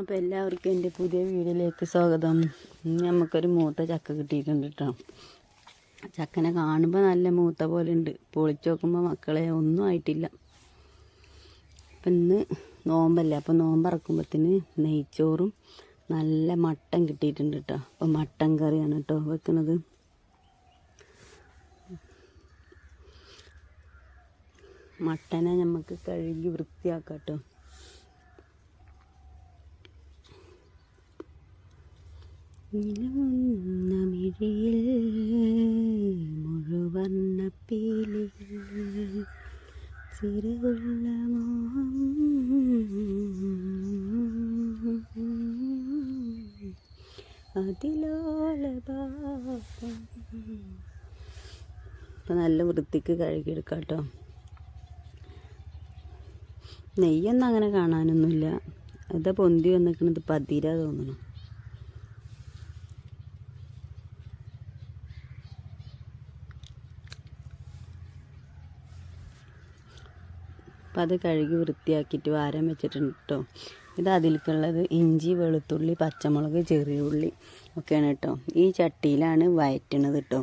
അപ്പോൾ എല്ലാവർക്കും എന്റെ പുതിയ വീഡിയോയിലേക്ക് സ്വാഗതം. നമുക്കൊരു മൂത്ത ചക്ക കിട്ടിയിട്ടുണ്ട് കേട്ടോ ചക്കനെ കാണുമ്പോൾ നല്ല മൂത്ത പോലെ ഉണ്ട്. പൊളിച്ച് നോക്കുമ്പോൾ മക്കളെ ഒന്നും ആയിട്ടില്ല. അപ്പം ഇന്ന് നോമ്പല്ലേ? അപ്പോൾ നോമ്പ് ഇറക്കുമ്പോഴത്തേന് നെയ്ച്ചോറും നല്ല മട്ടൻ കിട്ടിയിട്ടുണ്ട് കേട്ടോ അപ്പം മട്ടൻ കറിയാണ് കേട്ടോ വെക്കുന്നത്. മട്ടനെ നമുക്ക് കഴുകി വൃത്തിയാക്കാം കേട്ടോ നിലവുന്ന മിഴിയിൽ മുഴുവർണ പീലികൾ ചിറകുള്ള മോഹം അതിലോലപാപം അപ്പം നല്ല വൃത്തിക്ക് കഴുകിയെടുക്കാം കേട്ടോ നെയ്യൊന്നും അങ്ങനെ കാണാനൊന്നുമില്ല. അത് പൊന്തി വന്നിരിക്കുന്നത് പതിര തോന്നണം അപ്പം അത് കഴുകി വൃത്തിയാക്കിയിട്ട് വാരം വെച്ചിട്ടുണ്ട് കേട്ടോ ഇത് അതിലേക്കുള്ളത് ഇഞ്ചി വെളുത്തുള്ളി പച്ചമുളക് ചെറിയ ഉള്ളി ഒക്കെയാണ് കേട്ടോ ഈ ചട്ടിയിലാണ് വയറ്റണത് കേട്ടോ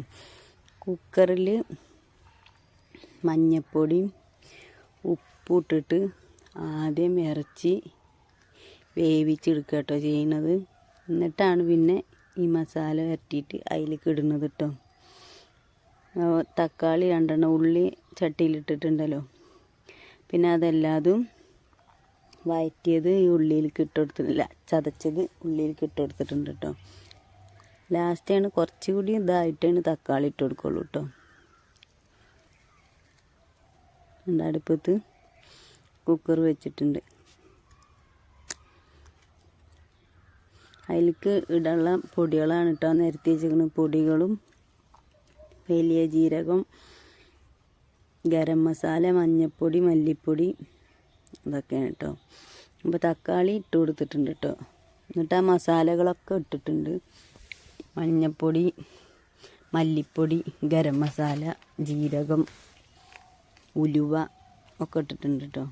കുക്കറിൽ മഞ്ഞപ്പൊടിയും ഉപ്പും ഇട്ടിട്ട് ആദ്യം ഇറച്ചി വേവിച്ചെടുക്കുക കേട്ടോ ചെയ്യണത് എന്നിട്ടാണ് പിന്നെ ഈ മസാല വരട്ടിയിട്ട് അതിലേക്ക് ഇടുന്നത് കേട്ടോ തക്കാളി രണ്ടെണ്ണം ഉള്ളി ചട്ടിയിലിട്ടിട്ടുണ്ടല്ലോ. പിന്നെ അതെല്ലാതും വയറ്റിയത് ഈ ഉള്ളിയിലേക്ക് ഇട്ട് കൊടുത്തിട്ടില്ല ചതച്ചത് ഉള്ളിയിലേക്ക് ഇട്ട് കൊടുത്തിട്ടുണ്ട് കേട്ടോ ലാസ്റ്റാണ് കുറച്ചുകൂടി ഇതായിട്ടാണ് തക്കാളി ഇട്ട് കൊടുക്കുള്ളൂ കേട്ടോ അടുപ്പത്ത് കുക്കർ വെച്ചിട്ടുണ്ട്. അതിലേക്ക് ഇടാനുള്ള പൊടികളാണ് കേട്ടോ നിരത്തി വെച്ചിരിക്കുന്നത് പൊടികളും വലിയ ജീരകം ഗരം മസാല മഞ്ഞപ്പൊടി മല്ലിപ്പൊടി ഇതൊക്കെയാണ് കേട്ടോ അപ്പോൾ തക്കാളി ഇട്ട് കൊടുത്തിട്ടുണ്ട് കേട്ടോ എന്നിട്ട് ആ മസാലകളൊക്കെ ഇട്ടിട്ടുണ്ട്. മഞ്ഞപ്പൊടി മല്ലിപ്പൊടി ഗരം മസാല ജീരകം ഉലുവ ഒക്കെ ഇട്ടിട്ടുണ്ട് കേട്ടോ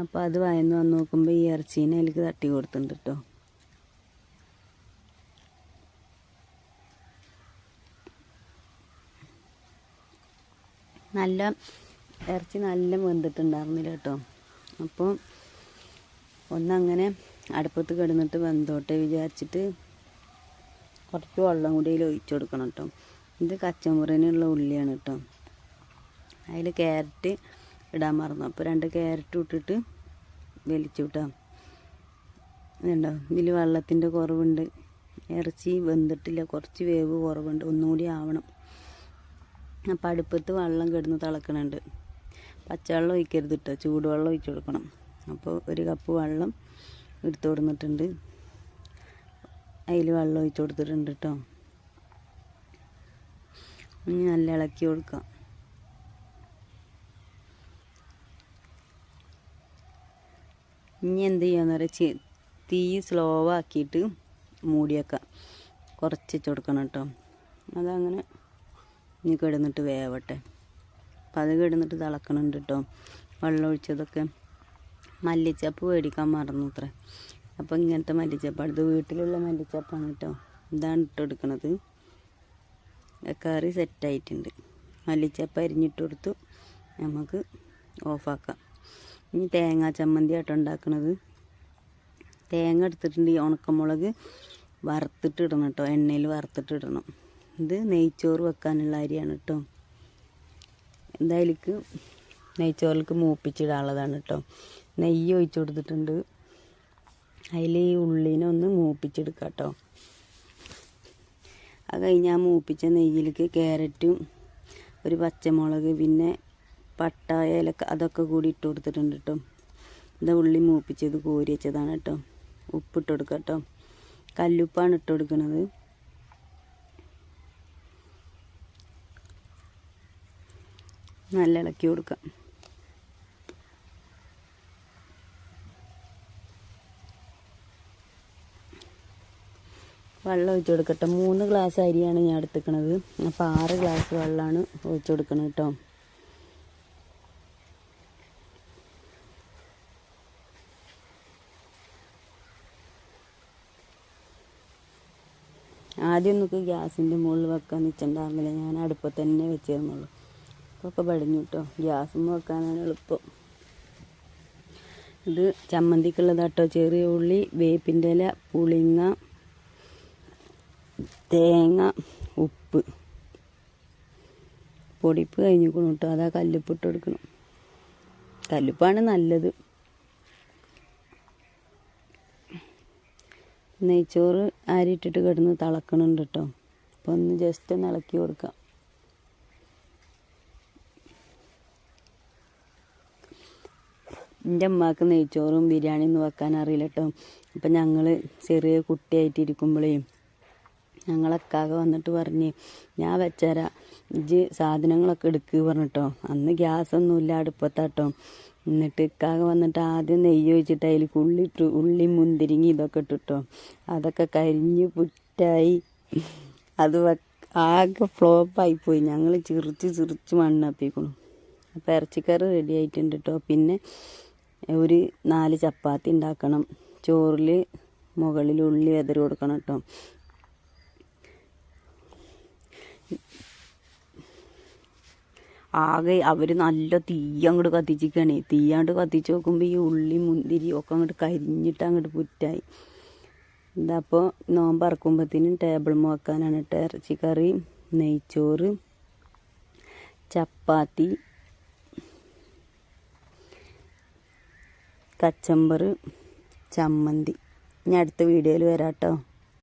അപ്പോൾ അത് വയന്ന് വന്ന് നോക്കുമ്പോൾ ഈ ഇറച്ചീനെ അതിലേക്ക് തട്ടി കൊടുത്തിട്ടുണ്ട് കേട്ടോ നല്ല ഇറച്ചി നല്ല വെന്തിട്ടുണ്ടായിരുന്നില്ല കേട്ടോ. അപ്പോൾ ഒന്നങ്ങനെ അടുപ്പത്ത് കിടന്നിട്ട് വെന്തോട്ടെ വിചാരിച്ചിട്ട് കുറച്ച് വെള്ളം കൂടി അതിൽ ഒഴിച്ചു കൊടുക്കണം കേട്ടോ. ഇത് കച്ചമുറനുള്ള ഉള്ളിയാണ് കേട്ടോ. അതിൽ ക്യാരറ്റ് ഇടാൻ മറന്നു. അപ്പോൾ രണ്ട് ക്യാരറ്റ് ഇട്ടിട്ട് വലിച്ചു വിട്ടാം ഇതുണ്ടോ? ഇതിൽ വെള്ളത്തിന്റെ കുറവുണ്ട്. ഇറച്ചി വെന്തിട്ടില്ല. കുറച്ച് വേവ് കുറവുണ്ട്. ഒന്നുകൂടി ആവണം. അപ്പം അടുപ്പത്ത് വെള്ളം കിടന്ന് തിളക്കണുണ്ട്. പച്ചവെള്ളം ഒഴിക്കരുത് കേട്ടോ ചൂടുവെള്ളം ഒഴിച്ചു കൊടുക്കണം. അപ്പോൾ ഒരു കപ്പ് വെള്ളം എടുത്തു കൊടുത്തിട്ടുണ്ട് അതിൽ വെള്ളം ഒഴിച്ചു കൊടുത്തിട്ടുണ്ട് കേട്ടോ ഇനി നല്ല ഇളക്കി കൊടുക്കാം. ഇനി എന്ത് ചെയ്യാന്ന് പറയുക തീ സ്ലോ ആക്കിയിട്ട് മൂടിയേക്കാം കുറച്ച് വെച്ച് കൊടുക്കണം കേട്ടോ അതങ്ങനെ ഇനി കിടന്നിട്ട് വേവട്ടെ. അപ്പം അത് കിടന്നിട്ട് തിളക്കണുണ്ട് കേട്ടോ വെള്ളം ഒഴിച്ചതൊക്കെ മല്ലിച്ചപ്പ് മേടിക്കാൻ മറന്നു അത്ര. അപ്പോൾ ഇങ്ങനത്തെ മല്ലിച്ചപ്പ് അടുത്ത് വീട്ടിലുള്ള മല്ലിച്ചപ്പാണ് കേട്ടോ ഇതാണ് ഇട്ട് കൊടുക്കണത്. കറി സെറ്റായിട്ടുണ്ട് മല്ലിച്ചപ്പ് അരിഞ്ഞിട്ട് കൊടുത്തു. നമുക്ക് ഓഫാക്കാം ഇനി തേങ്ങാ ചമ്മന്തി ആട്ടോ ഉണ്ടാക്കണത്. തേങ്ങ എടുത്തിട്ടുണ്ട് ഈ ഉണക്കമുളക് വറുത്തിട്ട് ഇടണം കേട്ടോ എണ്ണയിൽ വറുത്തിട്ട് ഇടണം. ഇത് നെയ്ച്ചോറ് വെക്കാനുള്ള അരിയാണ് കേട്ടോ എന്തായാലും നെയ്ച്ചോറിലേക്ക് മൂപ്പിച്ചിടാനുള്ളതാണ് കേട്ടോ നെയ്യ് ഒഴിച്ചു കൊടുത്തിട്ടുണ്ട്. അതിൽ ഈ ഉള്ളിനെ ഒന്ന് മൂപ്പിച്ചെടുക്കാം കേട്ടോ അത് കഴിഞ്ഞ് ആ മൂപ്പിച്ച നെയ്യിലേക്ക് ക്യാരറ്റും ഒരു പച്ചമുളക് പിന്നെ പട്ട ഏലക്ക അതൊക്കെ കൂടി ഇട്ട് കൊടുത്തിട്ടുണ്ട് കേട്ടോ എന്താ ഉള്ളി മൂപ്പിച്ചത് കോരി വെച്ചതാണ് കേട്ടോ ഉപ്പിട്ട് കൊടുക്കുക കേട്ടോ കല്ലുപ്പാണ് ഇട്ട് കൊടുക്കുന്നത് നല്ല ഇളക്കി കൊടുക്കാം. വെള്ളം ഒഴിച്ചു കൊടുക്കട്ടെ. മൂന്ന് ഗ്ലാസ് അരിയാണ് ഞാൻ എടുത്തുക്കണത്. അപ്പോൾ ആറ് ഗ്ലാസ് വെള്ളമാണ് ഒഴിച്ചു കൊടുക്കണത് കേട്ടോ. ആദ്യം നമുക്ക് ഗ്യാസിന്റെ മുകളിൽ വെക്കാൻ നിൽച്ചിട്ടുണ്ടാകുന്നില്ല ഞാൻ അടുപ്പത്ത് തന്നെ വെച്ചിരുന്നുള്ളൂ അപ്പോൾ ഒക്കെ പടിഞ്ഞു കേട്ടോ ഗ്യാസും വെക്കാനാണ് എളുപ്പം. ഇത് ചമ്മന്തിക്കുള്ളതാട്ടോ. ചെറിയ ഉള്ളി വേപ്പിന്റെ ഇല പുളിങ്ങ തേങ്ങ ഉപ്പ്. പൊടിപ്പ് കഴിഞ്ഞിക്കണം കേട്ടോ അതാ കല്ലുപ്പിട്ട് കൊടുക്കണം. കല്ലുപ്പാണ് നല്ലത്. നെയ്ച്ചോറ് അരിയിട്ടിട്ട് കിടന്ന് തിളക്കണുണ്ട് കേട്ടോ അപ്പോൾ ഒന്ന് ജസ്റ്റ് ഒന്ന് ഇളക്കി കൊടുക്കാം. എന്റെ അമ്മയ്ക്ക് നെയ്ച്ചോറും ബിരിയാണിയൊന്നും വെക്കാൻ അറിയില്ല കേട്ടോ അപ്പം ഞങ്ങൾ ചെറിയ കുട്ടിയായിട്ടിരിക്കുമ്പോഴേ ഞങ്ങളക്കാകെ വന്നിട്ട് പറഞ്ഞ് ഞാൻ വെച്ചരാ ഇജ് സാധനങ്ങളൊക്കെ എടുക്കുക പറഞ്ഞിട്ടോ അന്ന് ഗ്യാസൊന്നുമില്ല അടുപ്പത്താട്ടോ എന്നിട്ട് ഇക്കാകെ വന്നിട്ട് ആദ്യം നെയ്യ് ഒഴിച്ചിട്ട് അതിൽ ഉള്ളി ഉള്ളി മുന്തിരിങ്ങി ഇതൊക്കെ ഇട്ടിട്ടോ അതൊക്കെ കരിഞ്ഞ് പുറ്റായി അത് ആകെ ഫ്ലോപ്പായിപ്പോയി ഞങ്ങൾ ചിറിച്ച് ചിറിച്ച് മണ്ണപ്പിക്കണം അപ്പോൾ ഇറച്ചിക്കറി റെഡി ആയിട്ടുണ്ട് കേട്ടോ പിന്നെ ഒരു നാല് ചപ്പാത്തി ഉണ്ടാക്കണം. ചോറിൽ മുകളിൽ ഉള്ളി എതിര് കൊടുക്കണം കേട്ടോ ആകെ അവർ നല്ല തീ അങ്ങോട്ട് കത്തിച്ചിരിക്കുകയാണ് തീ അങ്ങോട്ട് കത്തിച്ച് നോക്കുമ്പോൾ ഈ ഉള്ളി മുന്തിരി ഒക്കെ അങ്ങോട്ട് കരിഞ്ഞിട്ട് അങ്ങോട്ട് പുറ്റായി. ഇതപ്പോൾ നോമ്പ് ഇറക്കുമ്പോഴത്തേനും ടേബിൾ മുക്കാനാണ് ഇറച്ചിക്കറി നെയ്ച്ചോറ് ചപ്പാത്തി കച്ചമ്പർ ചമ്മന്തി. ഇനി അടുത്ത വീഡിയോയിൽ വരാം കേട്ടോ